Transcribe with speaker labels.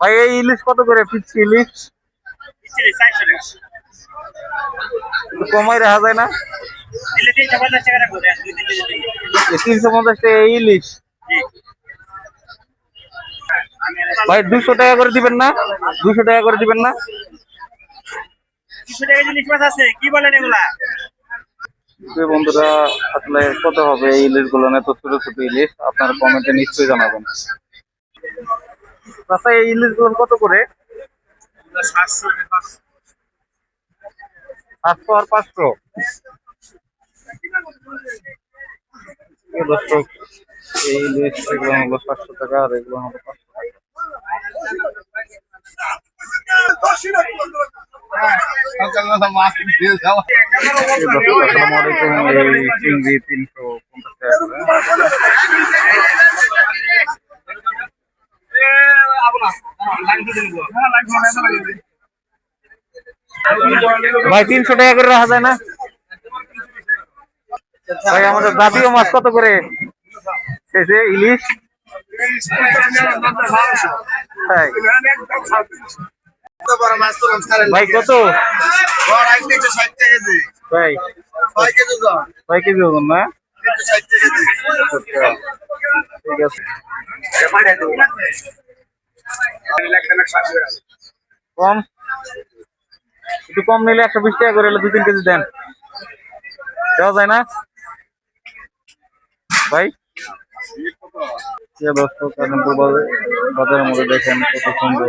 Speaker 1: ভাই, এই ইলিশ কত করে পিচ্ছি ইলিশ? কমাই রাখা যায় না? তিনশো পঞ্চাশ টাকা ইলিশ। ভাই দুশো টাকা করে দিবেন না? দুশো টাকা করে দিবেন না?
Speaker 2: কি বলেন এগুলা?
Speaker 1: যে বন্ধুরা আসলে কত হবে এই ইলিশগুলো এত ছোট ছোট ইলিশ আপনারা কমেন্টে নিশ্চয়ই জানাবেন। আচ্ছা এই ইলিশগুলো কত করে? সাতশো আর পাঁচশো। দর্শক, এই ইলিশ এগুলো হলো সাতশো টাকা, আর এগুলো হলো পাঁচশো টাকা। ভাই, তিনশো টাকা করে রাখা যায় না? ভাই, আমাদের জাতীয় মাছ কত করে? শেষে ইলিশ? তাই। ভাই, কত? ভাই ছয় কেজি ওজন? না ঠিক আছে। কম? একটু কম নিলে একশো বিশ টাকা করে দু তিন কেজি দেন। দেওয়া যায় না? ভাই? দর্শক বাজার- বাজারের মধ্যে দেখেন কত সুন্দর।